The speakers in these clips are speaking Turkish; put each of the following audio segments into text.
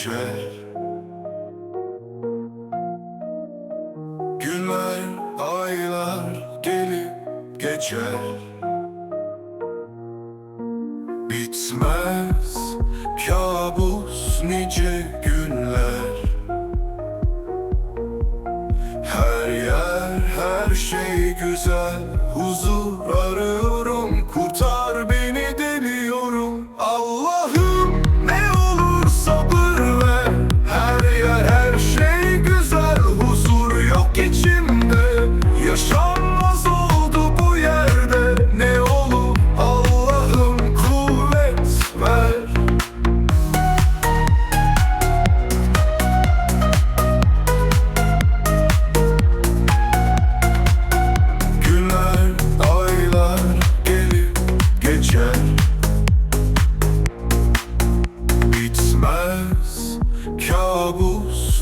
geçer. Günler, aylar gelip geçer. Bitmez kabus nice günler. Her yer her şey güzel huzur arıyor.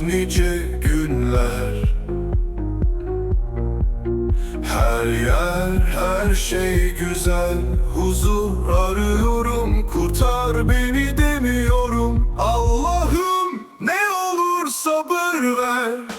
Nice günler. Her yer her şey güzel. Huzur arıyorum kurtar beni demiyorum. Allah'ım ne olur sabır ver